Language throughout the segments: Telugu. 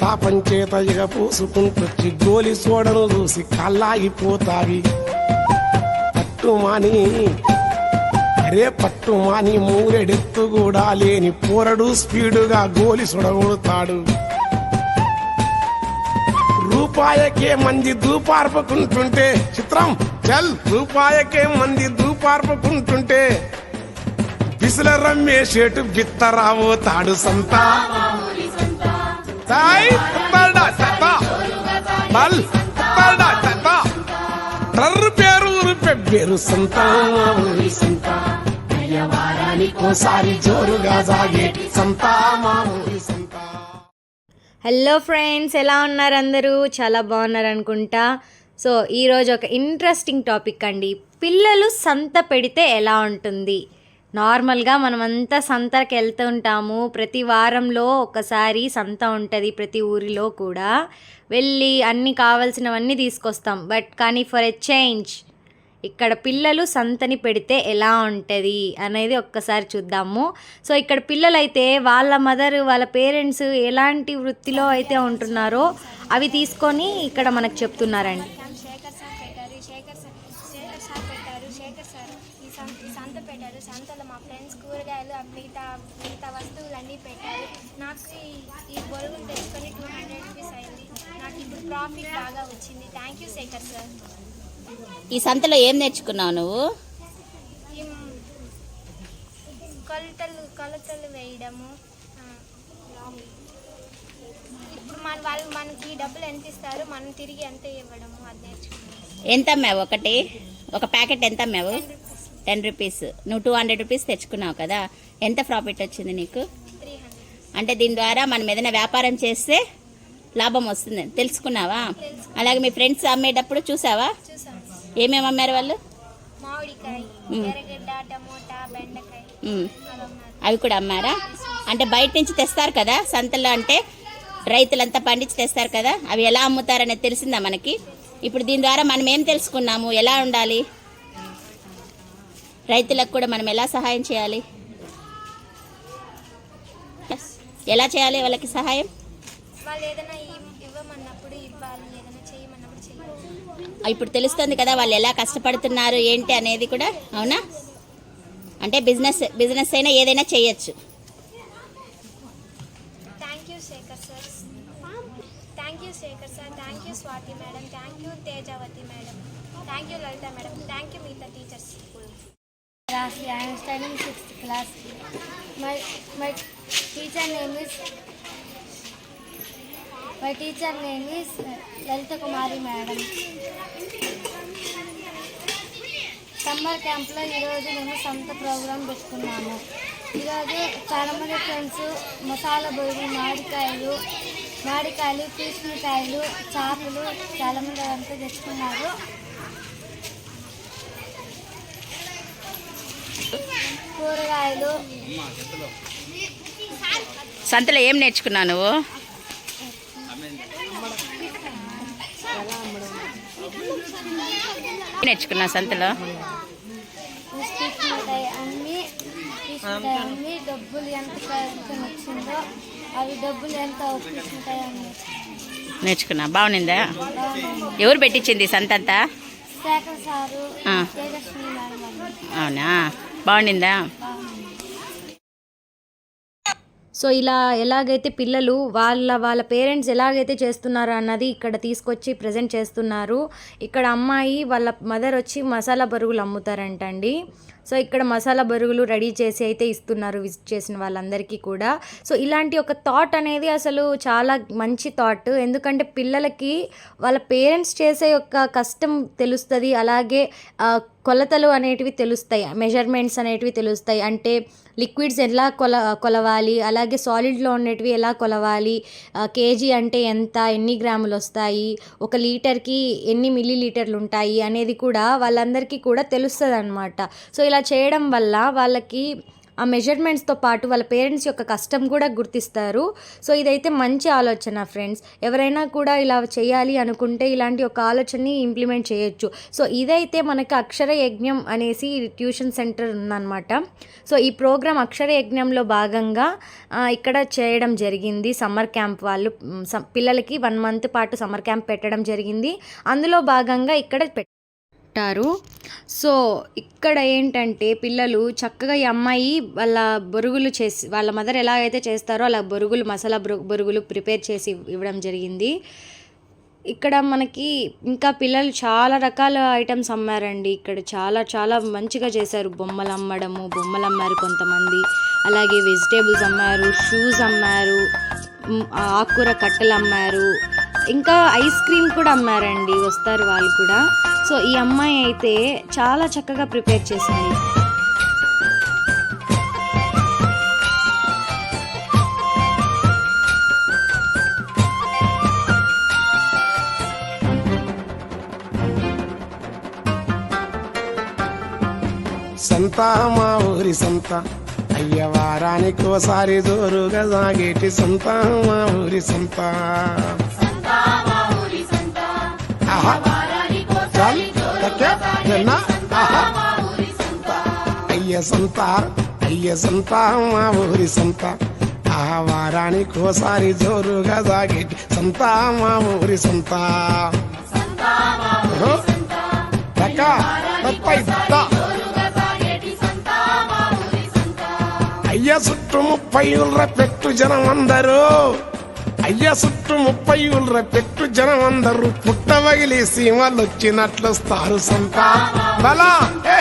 తాపం చేత ఇగ పూసుకుంటొచ్చి గోలి సోడను చూసి కళ్ళాగిపోతావి. పట్టుమాని అరే పట్టుమాని మూరెడెత్తు కూడా లేని పోరడు స్పీడుగా గోలి సొడగొడతాడు. రూపాయకే మంది దూపార్పుకుంటుంటే చిత్రం చల్ రూపాయకే మంది దూపార్పుకుంటుంటే బిసుల రమ్మేసేటు బిత్తరావు తాడు సంత. తాయ్ పుత్తడా సత. బల్ పుత్తడా సత. ట్రర్రు పేరు ఊరు పెబ్బేరు సంత ఊరి సంత. వారానికోసారి జోరుగా సాగేటి సంత మా ఊరి సంత హలో ఫ్రెండ్స్ ఎలా ఉన్నారు అందరూ? చాలా బాగున్నారు అనుకుంటా. సో ఈరోజు ఒక ఇంట్రెస్టింగ్ టాపిక్ అండి. పిల్లలు సంత పెడితే ఎలా ఉంటుంది? నార్మల్గా మనమంతా సంతకి వెళ్తూ ఉంటాము. ప్రతి వారంలో ఒకసారి సంత ఉంటుంది ప్రతి ఊరిలో కూడా. వెళ్ళి అన్నీ కావాల్సినవన్నీ తీసుకొస్తాం. బట్ కానీ ఫర్ ఎ చేంజ్ ఇక్కడ పిల్లలు సంతని పెడితే ఎలా ఉంటుంది అనేది ఒక్కసారి చూద్దాము. సో ఇక్కడ పిల్లలైతే వాళ్ళ మదర్ వాళ్ళ పేరెంట్స్ ఎలాంటి వృత్తిలో అయితే ఉంటున్నారో అవి తీసుకొని ఇక్కడ మనకు చెప్తున్నారండి. వస్తువులన్నీ పెట్టారు నాకు ఈ- బొరుగులు తెచ్చుకొని టూ హండ్రెడ్ రూపీస్ అయింది. నాకు ఇప్పుడు ప్రాఫిట్ బాగా వచ్చింది. థ్యాంక్ యూ శేఖర్ సార్ ఈ సంతలో ఏం నేర్చుకున్నావు నువ్వు? కొలతలు కొలతలు వేయడము. ఇప్పుడు మన వాళ్ళు మనకి డబ్బులు ఎంత ఇస్తారు? మనం తిరిగి ఎంత ఇవ్వడము అది నేర్చుకున్నాను ఎంత అమ్మావు? ఒకటి? ఒక ప్యాకెట్ ఎంత అమ్మావు? Ten rupees. నువ్వు టూ హండ్రెడ్ రూపీస్ తెచ్చుకున్నావు కదా. ఎంత ప్రాఫిట్ వచ్చింది నీకు? అంటే దీని ద్వారా మనం ఏదైనా వ్యాపారం చేస్తే లాభం వస్తుంది. తెలుసుకున్నావా? అలాగే మీ ఫ్రెండ్స్ అమ్మేటప్పుడు చూసావా? ఏమేమి అమ్మారు వాళ్ళు? అవి కూడా అమ్మారా? అంటే బయట నుంచి తెస్తారు కదా సంతల్లో అంటే రైతులంతా పండించి తెస్తారు కదా. అవి ఎలా అమ్ముతారనేది తెలిసిందా మనకి? ఇప్పుడు దీని ద్వారా మనం ఏం తెలుసుకున్నాము? ఎలా ఉండాలి? రైతులకు కూడా మనం ఎలా సహాయం చేయాలి? ఎలా చేయాలి వాళ్ళకి సహాయం? వాళ్ళు ఏదైనా ఇవ్- ఇవ్వమన్నప్పుడు ఇవ్వాలి ఏదైనా చేయమన్నప్పుడు చేయాలి ఇప్పుడు తెలుస్తుంది కదా వాళ్ళు ఎలా కష్టపడుతున్నారు ఏంటి అనేది కూడా అవునా? అంటే బిజినెస్ బిజినెస్ అయినా ఏదైనా చేయొచ్చు. Thank you Shekhar sir. Thank you Shekhar sir. Thank you Swathi madam. Thank you Tejavathi madam. Thank you Lalitha madam. Thank you class. I am studying sixth class. My my teacher name is my teacher name is uh, Lalita Kumari madam. Summer క్యాంప్లో ఈరోజు మేము సొంత ప్రోగ్రాం పెట్టుకున్నాము ఈరోజు చాలామంది ఫ్రెండ్స్ మసాలా బొయ్యలు మామిడికాయలు మామిడికాయలు పీచుమికాయలు చేపలు చాలామంది అంతా తెచ్చుకున్నారు కూరగాయలు. సంతలో ఏం నేర్చుకున్నావు నువ్వు? ఏం నేర్చుకున్నావు సంతలో? తీసుకుంటాయి అన్ని తీసుకుంటాయి అన్ని డబ్బులు ఎంత ఖర్చు వచ్చిందో అవి డబ్బులు ఎంత ఒప్పించుకుంటాయి అన్ని నేర్చుకున్నా బాగునిందా ఎవరు పెట్టించింది సంత అంతా? శేఖర్ సారు ఆ. తేజస్వి మేడం. వాళ్ళు అవునా? బాగుండిందా? సో ఇలా ఎలాగైతే పిల్లలు వాళ్ళ వాళ్ళ పేరెంట్స్ ఎలాగైతే చేస్తున్నారో అన్నది ఇక్కడ తీసుకొచ్చి ప్రజెంట్ చేస్తున్నారు. ఇక్కడ అమ్మాయి వాళ్ళ మదర్ వచ్చి మసాలా బరుగులు అమ్ముతారంటండి. సో ఇక్కడ మసాలా బరుగులు రెడీ చేసి అయితే ఇస్తున్నారు విజిట్ చేసిన వాళ్ళందరికీ కూడా. సో ఇలాంటి ఒక థాట్ అనేది అసలు చాలా మంచి థాట్ ఎందుకంటే పిల్లలకి వాళ్ళ పేరెంట్స్ చేసే యొక్క కష్టం తెలుస్తుంది. అలాగే కొలతలు అనేటివి తెలుస్తాయి మెజర్మెంట్స్ అనేటివి తెలుస్తాయి. అంటే లిక్విడ్స్ ఎలా కొల కొలవాలి అలాగే సాలిడ్లో ఉండేటివి ఎలా కొలవాలి కేజీ అంటే ఎంత ఎన్ని గ్రాములు వస్తాయి ఒక లీటర్కి ఎన్ని మిల్లీ లీటర్లు ఉంటాయి అనేది కూడా వాళ్ళందరికీ కూడా తెలుస్తుంది అనమాట సో ఇలా చేయడం వల్ల వాళ్ళకి ఆ మెజర్మెంట్స్తో పాటు వాళ్ళ పేరెంట్స్ యొక్క కష్టం కూడా గుర్తిస్తారు. సో ఇదైతే మంచి ఆలోచన ఫ్రెండ్స్ ఎవరైనా కూడా ఇలా చేయాలి అనుకుంటే ఇలాంటి ఒక ఆలోచనని ఇంప్లిమెంట్ చేయొచ్చు. సో ఇదైతే మనకి అక్షర యజ్ఞం అనేసి ట్యూషన్ సెంటర్ ఉందన్నమాట. సో ఈ ప్రోగ్రామ్ అక్షర యజ్ఞంలో భాగంగా ఇక్కడ చేయడం జరిగింది. సమ్మర్ క్యాంప్ వాళ్ళు పిల్లలకి వన్ మంత్ పాటు సమ్మర్ క్యాంప్ పెట్టడం జరిగింది. అందులో భాగంగా ఇక్కడ పెట్ సో ఇక్కడ ఏంటంటే పిల్లలు చక్కగా ఈ అమ్మాయి వాళ్ళ బొరుగులు చేసి వాళ్ళ మదర్ ఎలా అయితే చేస్తారో అలా బొరుగులు మసాలా బొరుగులు ప్రిపేర్ చేసి ఇవ్వడం జరిగింది. ఇక్కడ మనకి ఇంకా పిల్లలు చాలా రకాల ఐటమ్స్ అమ్మారండి. ఇక్కడ చాలా చాలా మంచిగా చేశారు. బొమ్మలు అమ్మడము బొమ్మలు అమ్మారు కొంతమంది. అలాగే వెజిటేబుల్స్ అమ్మారు షూస్ అమ్మారు ఆకుకూర కట్టెలు అమ్మారు. ఇంకా ఐస్ క్రీమ్ కూడా అమ్మారండి వస్తారు వాళ్ళు కూడా. సో ఈ అమ్మాయి అయితే చాలా చక్కగా ప్రిపేర్ చేసింది. సంత మా ఊరి సంత. అయ్య వారానికి ఒకసారి జోరుగా సాగేటి సంత మా ఊరి సంత. ఆహా. చాల్, తక్కే, జొన్న, ఆహా. అయ్య సంత అయ్య సంత మా ఊరి సంత. ఆహా వారానికి ఓసారి జోరుగా సాగేటి సంత మా ఊరి సంత. అయ్య చుట్టూ ముప్పై ఉల్ర పెట్టు జనం అందరూ అయ్య చుట్టూ ముప్పై ఉల్ర పెట్టు జనం అందరూ పుట్టవగిలి సీమలు వచ్చినట్లు వస్తారు సంత. బలా ఏ,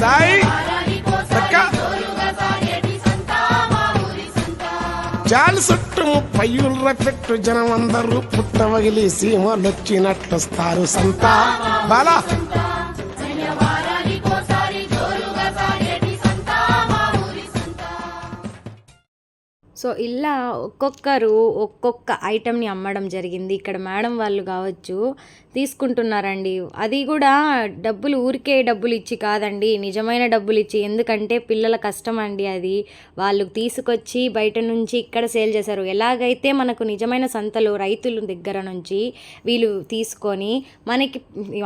దాయి, లెక్క. చాలు చుట్టూ పయ్యులు ఉల్ర జనం అందరూ పుట్టవగిలి సీమలు వచ్చినట్లు వస్తారు సంత. బలా. సో ఇలా ఒక్కొక్కరు ఒక్కొక్క ఐటెంని అమ్మడం జరిగింది. ఇక్కడ మేడం వాళ్ళు కావచ్చు తీసుకుంటున్నారండి. అది కూడా డబ్బులు ఊరికే డబ్బులు ఇచ్చి కాదండి. నిజమైన డబ్బులు ఇచ్చి. ఎందుకంటే పిల్లల కష్టం అండి అది. వాళ్ళు తీసుకొచ్చి బయట నుంచి ఇక్కడ సేల్ చేశారు. ఎలాగైతే మనకు నిజమైన సంతలో రైతుల దగ్గర నుంచి వీళ్ళు తీసుకొని మనకి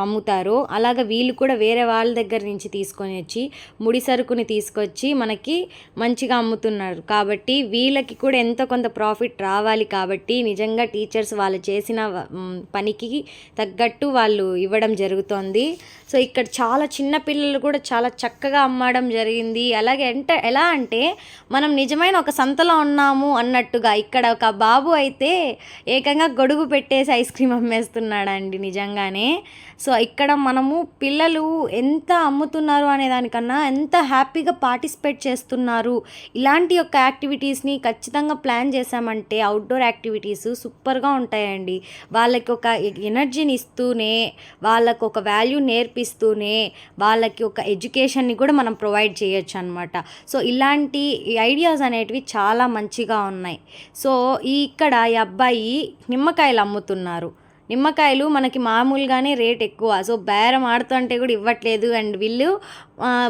అమ్ముతారు అలాగ వీళ్ళు కూడా వేరే వాళ్ళ దగ్గర నుంచి తీసుకొని వచ్చి ముడి సరుకుని తీసుకొచ్చి మనకి మంచిగా అమ్ముతున్నారు. కాబట్టి వీళ్ళకి కూడా ఎంతో కొంత ప్రాఫిట్ రావాలి కాబట్టి నిజంగా టీచర్స్ వాళ్ళు చేసిన పనికి తగ్గట్టు వాళ్ళు ఇవ్వడం జరుగుతోంది. సో ఇక్కడ చాలా చిన్న పిల్లలు కూడా చాలా చక్కగా అమ్మడం జరిగింది. అలాగే ఎంత ఎలా అంటే మనం నిజమైన ఒక సంతలో ఉన్నాము అన్నట్టుగా ఇక్కడ ఒక బాబు అయితే ఏకంగా గొడుగు పెట్టేసి ఐస్ క్రీమ్ అమ్మేస్తున్నాడండి నిజంగానే. సో ఇక్కడ మనము పిల్లలు ఎంత అమ్ముతున్నారు అనే దానికన్నా ఎంత హ్యాపీగా పార్టిసిపేట్ చేస్తున్నారు ఇలాంటి యొక్క యాక్టివిటీస్ని ఖచ్చితంగా ప్లాన్ చేశామంటే అవుట్డోర్ యాక్టివిటీస్ సూపర్గా ఉంటాయండి. వాళ్ళకి ఒక ఎనర్జీని ఇస్తూనే వాళ్ళకు ఒక వాల్యూ నేర్పిస్తూనే వాళ్ళకి ఒక ఎడ్యుకేషన్ని కూడా మనం ప్రొవైడ్ చేయొచ్చు అనమాట సో ఇలాంటి ఐడియాస్ అనేటివి చాలా మంచిగా ఉన్నాయి. సో ఈ ఇక్కడ ఈ అబ్బాయి నిమ్మకాయలు అమ్ముతున్నారు. నిమ్మకాయలు మనకి మామూలుగానే రేట్ ఎక్కువ. సో బేరం ఆడుతుంటే కూడా ఇవ్వట్లేదు. అండ్ వీళ్ళు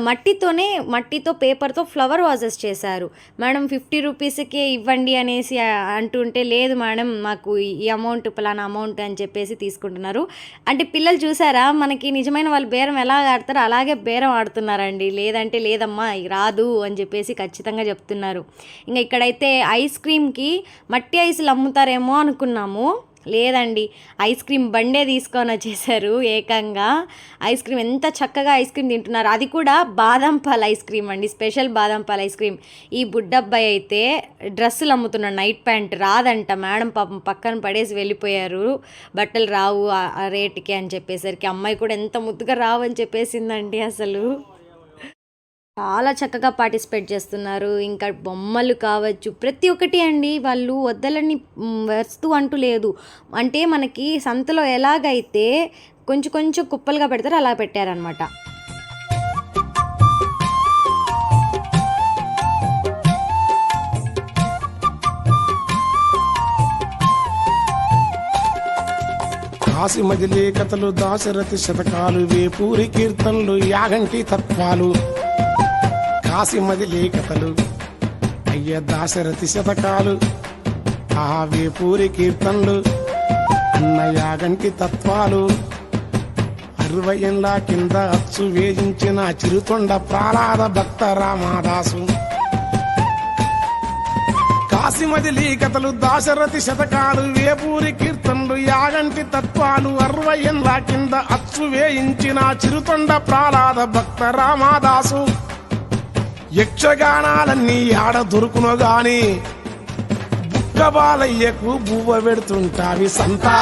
మట్టితోనే మట్టితో పేపర్తో ఫ్లవర్ వాజెస్ చేశారు. మేడం ఫిఫ్టీ రూపీస్కే ఇవ్వండి అనేసి అంటుంటే లేదు మేడం మాకు ఈ అమౌంట్ పలానా అమౌంట్ అని చెప్పేసి తీసుకుంటున్నారు. అంటే పిల్లలు చూసారా మనకి నిజమైన వాళ్ళు బేరం ఎలా ఆడతారో అలాగే బేరం ఆడుతున్నారండి. లేదంటే లేదమ్మా రాదు అని చెప్పేసి ఖచ్చితంగా చెప్తున్నారు. ఇంకా ఇక్కడైతే ఐస్ క్రీమ్కి మట్టి ఐసులు అమ్ముతారేమో అనుకున్నాము. లేదండి. ఐస్ క్రీమ్ బండే తీసుకొని వచ్చేసారు ఏకంగా. ఐస్ క్రీమ్ ఎంత చక్కగా ఐస్ క్రీమ్ తింటున్నారు. అది కూడా బాదం పాల ఐస్ క్రీమ్ అండి. స్పెషల్ బాదం పాల ఐస్ క్రీమ్. ఈ బుడ్డబ్బాయి అయితే డ్రెస్సులు అమ్ముతున్నాడు. నైట్ ప్యాంట్ రాదంట. మేడం పాపం పక్కన పడేసి వెళ్ళిపోయారు. బట్టలు రావు ఆ- ఆ రేటుకి అని చెప్పేసరికి. అమ్మాయి కూడా ఎంత ముద్దుగా రావు అని చెప్పేసిందండి అసలు. చాలా చక్కగా పార్టిసిపేట్ చేస్తున్నారు. ఇంకా బొమ్మలు కావచ్చు ప్రతి ఒక్కటి అండి. వాళ్ళు వద్దలని వస్తూ అంటూ లేదు. అంటే మనకి సంతలో ఎలాగైతే కొంచెం కొంచెం కుప్పలుగా పెడతారు అలా పెట్టారనమాట కాశీ మజిలీ కథలు దాశరథి శతకాలు వేపూరి కీర్తనలు యాగంటి తత్వాలు. కాశీమది లేఖతలు అయ్య దాశరథి శతకాలు ఆ వేపూరి కీర్తనలు అన్న యాగంటి తత్వాలు అరవై ఏళ్ళ కింద అచ్చు వేయించిన చిరుతొండ ప్రాలాద భక్త రామాదాసు. కాశీమది లీకతలు దాశరథి శతకాలు వేపూరి కీర్తనలు యాగంటి తత్వాలు అరవై ఏళ్ళ కింద అచ్చు వేయించిన చిరుతొండ ప్రాలాద భక్త రామాదాసు. యక్షగానాలన్నీ ఆడ దొరుకును గాని బుక్క బాలయ్యకు బువ్వ పెడుతుంటావి సంతా.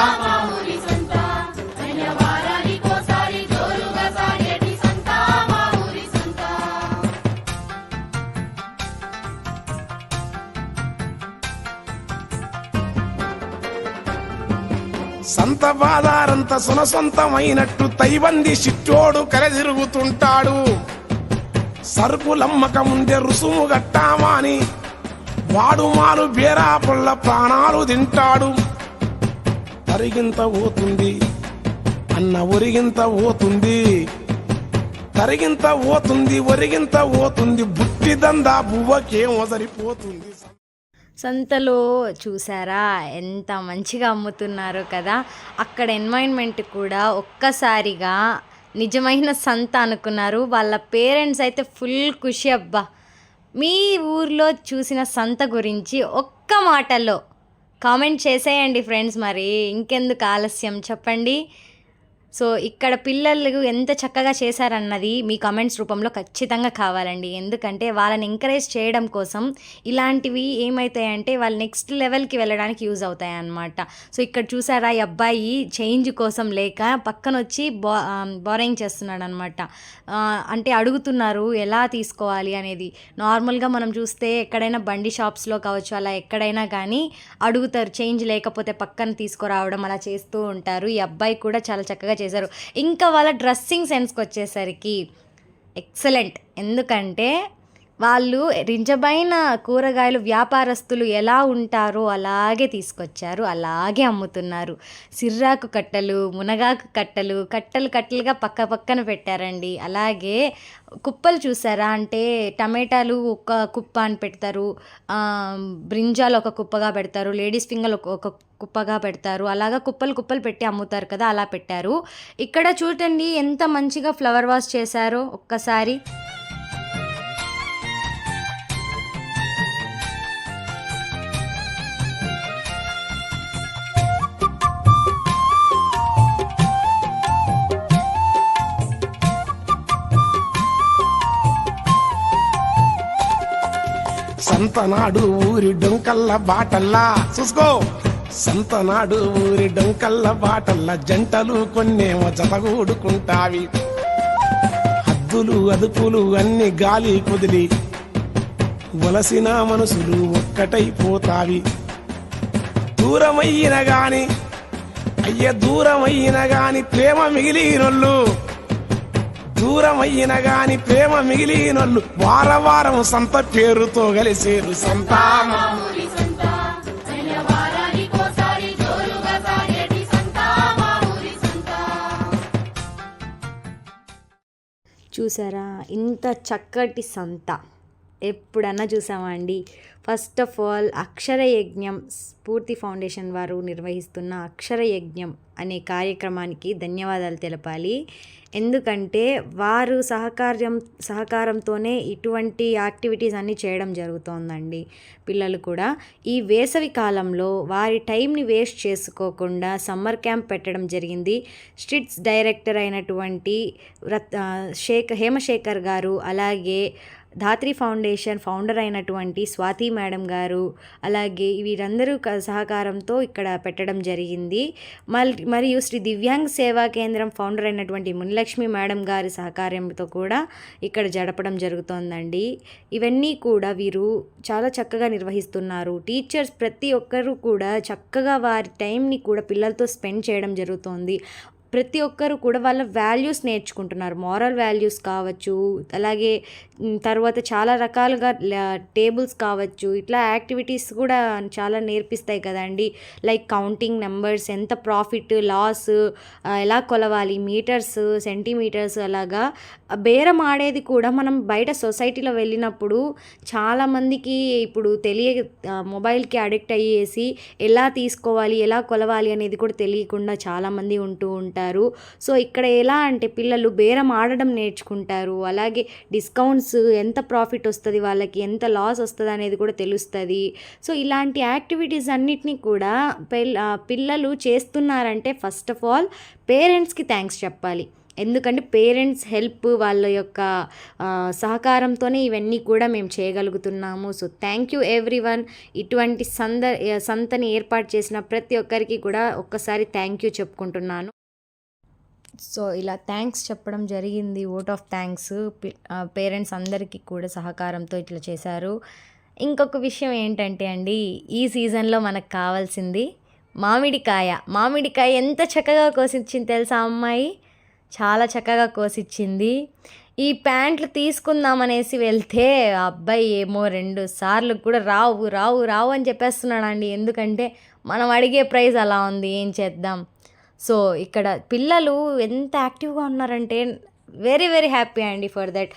సంత బాదారంత సునసొంతమైనట్టు తైబంది చిట్టోడు కలదిరుగుతుంటాడు. సరుకులమ్మక ముందే రుసుము గట్టామాని వాడు మాలు బేరా పుల్ల ప్రాణాలు తింటాడు. తరిగింత పోతుంది అన్న ఒరిగింత పోతుంది. తరిగింత పోతుంది ఒరిగింత పోతుంది బుట్టి దందా బువ్వకేమో సరిపోతుంది సంతలో చూసారా? ఎంత మంచిగా అమ్ముతున్నారో కదా? అక్కడ ఎన్వైర్న్మెంట్ కూడా ఒక్కసారిగా నిజమైన సంత అనుకున్నారు. వాళ్ళ పేరెంట్స్ అయితే ఫుల్ ఖుషి అబ్బా. మీ ఊర్లో చూసిన సంత గురించి ఒక్క మాటలో కామెంట్ చేసేయండి ఫ్రెండ్స్ మరి. ఇంకెందుకు ఆలస్యం చెప్పండి. సో ఇక్కడ పిల్లలు ఎంత చక్కగా చేశారన్నది మీ కామెంట్స్ రూపంలో ఖచ్చితంగా కావాలండి. ఎందుకంటే వాళ్ళని ఎంకరేజ్ చేయడం కోసం ఇలాంటివి ఏమవుతాయంటే వాళ్ళు నెక్స్ట్ లెవెల్కి వెళ్ళడానికి యూజ్ అవుతాయి అన్నమాట సో ఇక్కడ చూసారా ఈ అబ్బాయి చేంజ్ కోసం లేక పక్కన వచ్చి బా బోరింగ్ చేస్తున్నాడు అనమాట అంటే అడుగుతున్నారు ఎలా తీసుకోవాలి అనేది. నార్మల్గా మనం చూస్తే ఎక్కడైనా బండి షాప్స్లో కావచ్చు అలా ఎక్కడైనా కానీ అడుగుతారు చేంజ్ లేకపోతే పక్కన తీసుకురావడం అలా చేస్తూ ఉంటారు. ఈ అబ్బాయి కూడా చాలా చక్కగా చేశారు. ఇంకా వాళ్ళ డ్రెస్సింగ్ సెన్స్కి వచ్చేసరికి ఎక్సలెంట్. ఎందుకంటే వాళ్ళు రింజబైన కూరగాయలు వ్యాపారస్తులు ఎలా ఉంటారో అలాగే తీసుకొచ్చారు అలాగే అమ్ముతున్నారు. సిర్రాకు కట్టలు మునగాకు కట్టలు కట్టలు కట్టలుగా పక్క పక్కన పెట్టారండి. అలాగే కుప్పలు చూసారా? అంటే టమాటాలు ఒక కుప్ప అని పెడతారు బ్రింజాలు ఒక కుప్పగా పెడతారు లేడీస్ ఫింగర్ ఒక కుప్పగా పెడతారు. అలాగా కుప్పలు కుప్పలు పెట్టి అమ్ముతారు కదా అలా పెట్టారు. ఇక్కడ చూడండి ఎంత మంచిగా ఫ్లవర్ వాష్ చేశారో ఒక్కసారి. సంతనాడు ఊరి డొంకల్ల బాటల్లా. చూసుకో. సంతనాడు ఊరి డొంకల్ల బాటల్లా. జంటలు కొన్నేమో జతగూడుకుంటావి. హద్దులు అదుపులు అన్ని గాలి కుదిలి. వలసిన మనసులు ఒక్కటైపోతావి దూరమయ్యిన గాని అయ్య దూరమయ్యిన గాని ప్రేమ మిగిలినొల్లు దూరమయ్యిన గాని ప్రేమ మిగిలినొల్లు వార వారం సంత. పేరుతో కలిసేరు సంతానం చూసారా? ఇంత చక్కటి సంత. ఎప్పుడన్నా చూసామా అండి? ఫస్ట్ ఆఫ్ ఆల్ అక్షర యజ్ఞం స్ఫూర్తి ఫౌండేషన్ వారు నిర్వహిస్తున్న అక్షర యజ్ఞం అనే కార్యక్రమానికి ధన్యవాదాలు తెలపాలి. ఎందుకంటే వారు సహకార్యం సహకారంతోనే ఇటువంటి యాక్టివిటీస్ అన్నీ చేయడం జరుగుతోందండి పిల్లలు కూడా. ఈ వేసవి కాలంలో వారి టైంని వేస్ట్ చేసుకోకుండా సమ్మర్ క్యాంప్ పెట్టడం జరిగింది. స్ట్రిట్స్ డైరెక్టర్ అయినటువంటి రత్ ఆ, శేఖర్ హేమశేఖర్ గారు అలాగే ధాత్రి ఫౌండేషన్ ఫౌండర్ అయినటువంటి స్వాతి మేడం గారు అలాగే వీరందరూ క- సహకారంతో ఇక్కడ పెట్టడం జరిగింది. మల్ మరియు శ్రీ దివ్యాంగ్ సేవా కేంద్రం ఫౌండర్ అయినటువంటి మునిలక్ష్మి మేడం గారి సహకారంతో కూడా ఇక్కడ జరపడం జరుగుతోందండి. ఇవన్నీ కూడా వీరు చాలా చక్కగా నిర్వహిస్తున్నారు. టీచర్స్ ప్రతి ఒక్కరూ కూడా చక్కగా వారి టైంని కూడా పిల్లలతో స్పెండ్ చేయడం జరుగుతోంది. ప్రతి ఒక్కరు కూడా వాళ్ళ వాల్యూస్ నేర్చుకుంటున్నారు. మారల్ వాల్యూస్ కావచ్చు అలాగే తర్వాత చాలా రకాలుగా టేబుల్స్ కావచ్చు. ఇట్లా యాక్టివిటీస్ కూడా చాలా నేర్పిస్తాయి కదండి. లైక్ కౌంటింగ్ నెంబర్స్ ఎంత ప్రాఫిట్ లాస్ ఎలా కొలవాలి మీటర్స్ సెంటీమీటర్స్ అలాగా. బేరం ఆడేది కూడా మనం బయట సొసైటీలో వెళ్ళినప్పుడు చాలామందికి ఇప్పుడు తెలియ మొబైల్కి అడిక్ట్ అయ్యేసి ఎలా తీసుకోవాలి ఎలా కొలవాలి అనేది కూడా తెలియకుండా చాలామంది ఉంటూ ఉంటారు. సో ఇక్కడ ఎలా అంటే పిల్లలు బేరం ఆడడం నేర్చుకుంటారు. అలాగే డిస్కౌంట్స్ ఎంత ప్రాఫిట్ వస్తుంది వాళ్ళకి ఎంత లాస్ వస్తుంది అనేది కూడా తెలుస్తుంది. సో ఇలాంటి యాక్టివిటీస్ అన్నిటినీ కూడా పిల్లలు చేస్తున్నారంటే ఫస్ట్ ఆఫ్ ఆల్ పేరెంట్స్కి థ్యాంక్స్ చెప్పాలి. ఎందుకంటే పేరెంట్స్ హెల్ప్ వాళ్ళ యొక్క సహకారంతోనే ఇవన్నీ కూడా మేము చేయగలుగుతున్నాము. So thank you everyone ఇటువంటి సంద సంతని ఏర్పాటు చేసిన ప్రతి ఒక్కరికి కూడా ఒక్కసారి థ్యాంక్ యూ చెప్పుకుంటున్నాను. సో ఇలా థ్యాంక్స్ చెప్పడం జరిగింది. ఓట్ ఆఫ్ థ్యాంక్స్ పేరెంట్స్ అందరికీ కూడా సహకారంతో ఇట్లా చేశారు. ఇంకొక విషయం ఏంటంటే అండి ఈ సీజన్లో మనకు కావాల్సింది మామిడికాయ. మామిడికాయ ఎంత చక్కగా కోసిచ్చింది తెలుసా అమ్మాయి? చాలా చక్కగా కోసిచ్చింది. ఈ ప్యాంట్లు తీసుకుందామనేసి వెళ్తే ఆ అబ్బాయి ఏమో రెండు సార్లు కూడా రావు రావు రావు అని చెప్పేస్తున్నాడండి. ఎందుకంటే మనం అడిగే ప్రైస్ అలా ఉంది ఏం చేద్దాం? సో ఇక్కడ పిల్లలు ఎంత యాక్టివ్గా ఉన్నారంటే వెరీ వెరీ హ్యాపీ అండి ఫర్ దట్.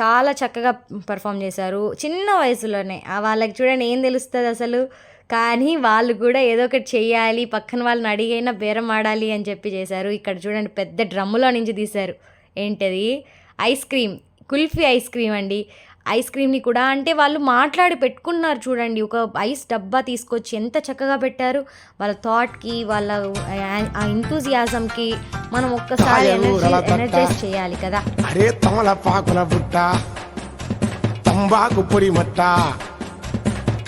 చాలా చక్కగా పర్ఫామ్ చేశారు. చిన్న వయసులోనే. ఆ వాళ్ళకి చూడండి ఏం తెలుస్తుంది అసలు? కానీ వాళ్ళు కూడా ఏదో ఒకటి చేయాలి పక్కన వాళ్ళని అడిగైనా బేరం ఆడాలి అని చెప్పి చేశారు. ఇక్కడ చూడండి పెద్ద డ్రమ్ములో నుంచి తీశారు. ఏంటది? Ice cream. Kulfi ice cream అండి. ఐస్ క్రీమ్ని కూడా. అంటే వాళ్ళు మాట్లాడి పెట్టుకున్నారు చూడండి. ఒక ఐస్ డబ్బా తీసుకొచ్చి ఎంత చక్కగా పెట్టారు. వాళ్ళ థాట్కి వాళ్ళ ఆ ఇంతూజియాజంకి మనం ఒక్కసారి. ఎనర్జైజ్ చేయాలి కదా. అరే తమలపాకుల బుట్ట తంబాకు పొడి మట్ట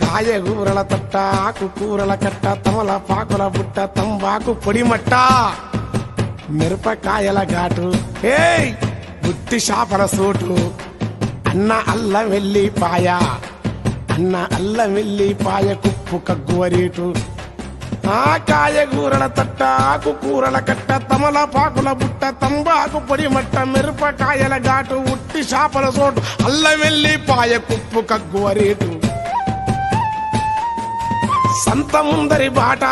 కాయగూరల తట్ట ఆకు కూరల కట్ట తమలపాకుల బుట్ట తంబాకు పొడి మట్ట మిరపకాయల ఘాటు. ఏయ్ బుట్టి షాపల సోటు. అన్న అల్లం పాయ. అన్న అల్లం పాయ కుప్పు కగ్గువరేటు ఆ కాయగూరల తట్ట ఆకు కూరల కట్ట తమలపాకుల బుట్ట తంబాకు పొడి మట్ట మిరపకాయల ఘాటు ఉట్టి చేపల చోటు అల్లం వెల్లిపాయ కుప్పు కగ్గువరేటు సంత ముందరి బాట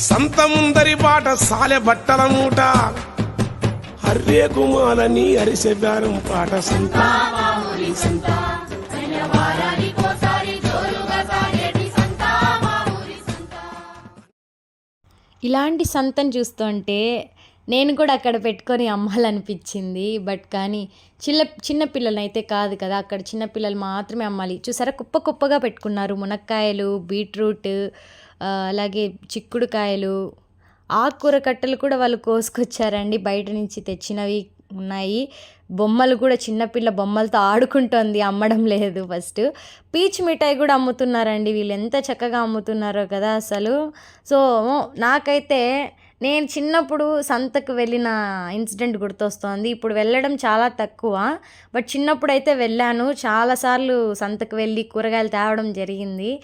సంత ముందరి బాట సాలె బట్టల మూట. హర్రే కుమాలని అరిసె బేరం పాట సంత. ఇలాంటి సంతను చూస్తుంటే నేను కూడా అక్కడ పెట్టుకొని అమ్మాలనిపించింది. బట్ కానీ చిన్న చిన్న పిల్లలు అయితే కాదు కదా. అక్కడ చిన్న పిల్లలు మాత్రమే అమ్మాలి. చూసారా? కుప్ప కుప్పగా పెట్టుకున్నారు మునక్కాయలు బీట్రూట్ అలాగే చిక్కుడుకాయలు ఆకుకూర కట్టలు కూడా వాళ్ళు కోసుకొచ్చారండి. బయట నుంచి తెచ్చినవి ఉన్నాయి. బొమ్మలు కూడా చిన్నపిల్ల బొమ్మలతో ఆడుకుంటోంది అమ్మడం లేదు ఫస్ట్. పీచ్ మిఠాయి కూడా అమ్ముతున్నారండి. వీళ్ళు ఎంత చక్కగా అమ్ముతున్నారో కదా అసలు. సో నాకైతే నేను చిన్నప్పుడు సంతకు వెళ్ళిన ఇన్సిడెంట్ గుర్తొస్తోంది. ఇప్పుడు వెళ్ళడం చాలా తక్కువ. బట్ చిన్నప్పుడు అయితే వెళ్ళాను చాలాసార్లు సంతకు వెళ్ళి కూరగాయలు తేవడం జరిగింది.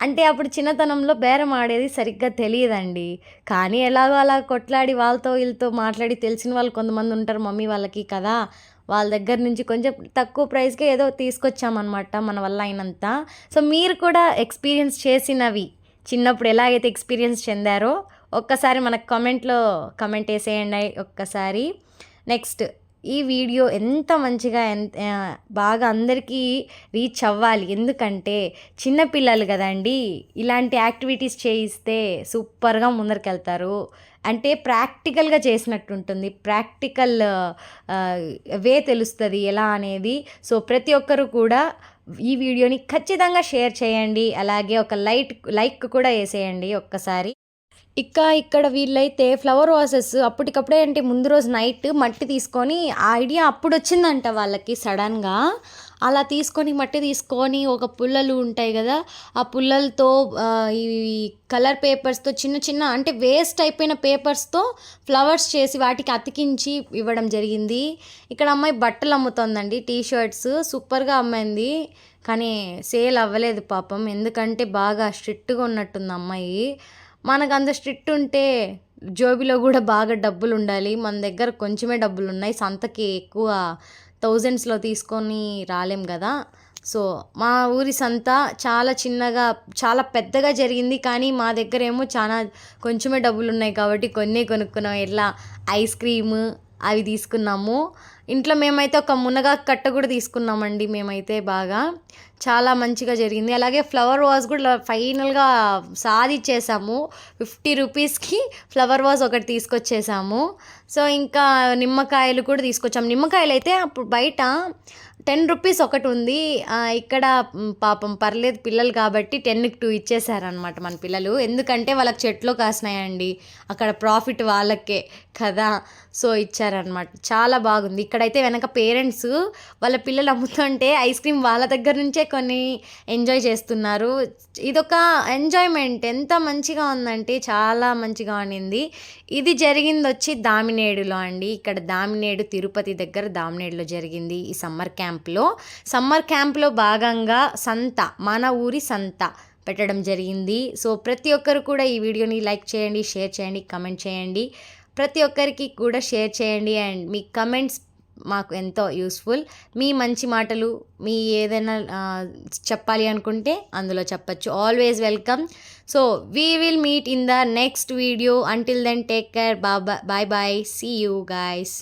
అంటే అప్పుడు చిన్నతనంలో బేరం ఆడేది సరిగ్గా తెలియదండి. కానీ ఎలాగో అలా కొట్లాడి వాళ్ళతో వీళ్ళతో మాట్లాడి తెలిసిన వాళ్ళు కొంతమంది ఉంటారు మమ్మీ వాళ్ళకి కదా. వాళ్ళ దగ్గర నుంచి కొంచెం తక్కువ ప్రైస్కే ఏదో తీసుకొచ్చామన్నమాట మన వల్ల అయినంత. సో మీరు కూడా ఎక్స్పీరియన్స్ చేసినవి చిన్నప్పుడు ఎలా అయితే ఎక్స్పీరియన్స్ చెందారో ఒక్కసారి మనకు కమెంట్లో కమెంట్ వేసేయండి. ఒక్కసారి నెక్స్ట్ ఈ వీడియో ఎంత మంచిగా ఎంత బాగా అందరికీ రీచ్ అవ్వాలి. ఎందుకంటే చిన్నపిల్లలు కదండి ఇలాంటి యాక్టివిటీస్ చేయిస్తే సూపర్గా ముందరికెళ్తారు. అంటే ప్రాక్టికల్గా చేసినట్టు ఉంటుంది ప్రాక్టికల్ వే తెలుస్తుంది ఎలా అనేది. సో ప్రతి ఒక్కరు కూడా ఈ వీడియోని ఖచ్చితంగా షేర్ చేయండి. అలాగే ఒక లైట్ లైక్ కూడా వేసేయండి ఒక్కసారి. ఇక ఇక్కడ వీళ్ళైతే ఫ్లవర్ వాసెస్ అప్పటికప్పుడే అంటే ముందు రోజు నైట్ మట్టి తీసుకొని ఆ ఐడియా అప్పుడు వచ్చిందంట వాళ్ళకి సడన్గా అలా తీసుకొని మట్టి తీసుకొని ఒక పుల్లలు ఉంటాయి కదా ఆ పుల్లలతో ఈ కలర్ పేపర్స్తో చిన్న చిన్న అంటే వేస్ట్ అయిపోయిన పేపర్స్తో ఫ్లవర్స్ చేసి వాటికి అతికించి ఇవ్వడం జరిగింది. ఇక్కడ అమ్మాయి బట్టలు అమ్ముతోందండి టీ షర్ట్స్ సూపర్గా అమ్మైంది. కానీ సేల్ అవ్వలేదు పాపం ఎందుకంటే బాగా స్ట్రిక్ట్గా ఉన్నట్టుంది అమ్మాయి. మనకు అంత స్ట్రిక్ట్ ఉంటే జోబిలో కూడా బాగా డబ్బులు ఉండాలి. మన దగ్గర కొంచెమే డబ్బులు ఉన్నాయి. సంతకి ఎక్కువ థౌజండ్స్లో తీసుకొని రాలేం కదా. సో మా ఊరి సంత చాలా చిన్నగా చాలా పెద్దగా జరిగింది. కానీ మా దగ్గర ఏమో చాలా కొంచెమే డబ్బులు ఉన్నాయి కాబట్టి కొన్ని కొనుక్కున్నాం. ఎట్లా? ఐస్ క్రీమ్ అవి తీసుకున్నాము. ఇంట్లో మేమైతే ఒక మునగా కట్ట కూడా తీసుకున్నామండి మేమైతే బాగా. చాలా మంచిగా జరిగింది. అలాగే ఫ్లవర్ వాజ్ కూడా ఫైనల్గా సాధించేసాము ఫిఫ్టీ రూపీస్కి ఫ్లవర్ వాజ్ ఒకటి తీసుకొచ్చేసాము. సో ఇంకా నిమ్మకాయలు కూడా తీసుకొచ్చాము. నిమ్మకాయలు అయితే అప్పుడు బయట టెన్ రూపీస్ ఒకటి ఉంది. ఇక్కడ పాపం పర్లేదు పిల్లలు కాబట్టి టెన్కి టూ ఇచ్చేసారనమాట మన పిల్లలు. ఎందుకంటే వాళ్ళకి చెట్లు కాసినాయండి. అక్కడ ప్రాఫిట్ వాళ్ళకే కదా. సో ఇచ్చారనమాట చాలా బాగుంది. ఇక్కడైతే వెనక పేరెంట్స్ వాళ్ళ పిల్లలు అమ్ముతుంటే ఐస్ క్రీమ్ వాళ్ళ దగ్గర నుంచే కొన్ని ఎంజాయ్ చేస్తున్నారు. ఇదొక ఎంజాయ్మెంట్. ఎంత మంచిగా ఉందంటే చాలా మంచిగా ఉండింది. ఇది జరిగింది వచ్చి దామినేడులో అండి. ఇక్కడ దామినేడు తిరుపతి దగ్గర దామినేడులో జరిగింది ఈ సమ్మర్ క్యాంప్. క్యాంప్లో సమ్మర్ క్యాంప్లో భాగంగా సంత మన ఊరి సంత పెట్టడం జరిగింది. సో ప్రతి ఒక్కరు కూడా ఈ వీడియోని లైక్ చేయండి షేర్ చేయండి కమెంట్ చేయండి. ప్రతి ఒక్కరికి కూడా షేర్ చేయండి అండ్ మీ కమెంట్స్ మాకు ఎంతో యూస్ఫుల్. మీ మంచి మాటలు మీ ఏదైనా చెప్పాలి అనుకుంటే అందులో చెప్పచ్చు. Always welcome. So we will meet in the next video until then take care bye bye see you guys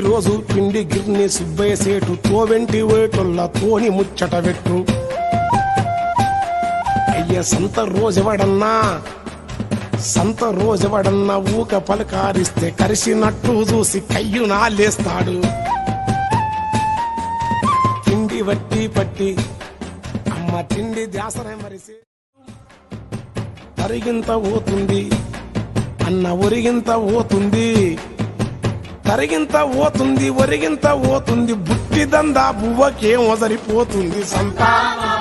రోజు పిండి గిర్ని సుబ్బయ్య సేటు తోవెంటి వేటుల్ల తోని ముచ్చట పెట్టు. అయ్య సంత రోజెవడన్నా? సంత రోజెవడన్నా ఊక పలకారిస్తే కరిసినట్టు చూసి కయ్యు నాలేస్తాడు. వట్టి పట్టి అమ్మ తిండి దాసరే మరిసి తరిగింత పోతుంది అన్న ఒరిగింత పోతుంది తరిగింత పోతుంది ఒరిగింత పోతుంది బుట్టి దందా బువ్వకేం వదరిపోతుంది సంతానం.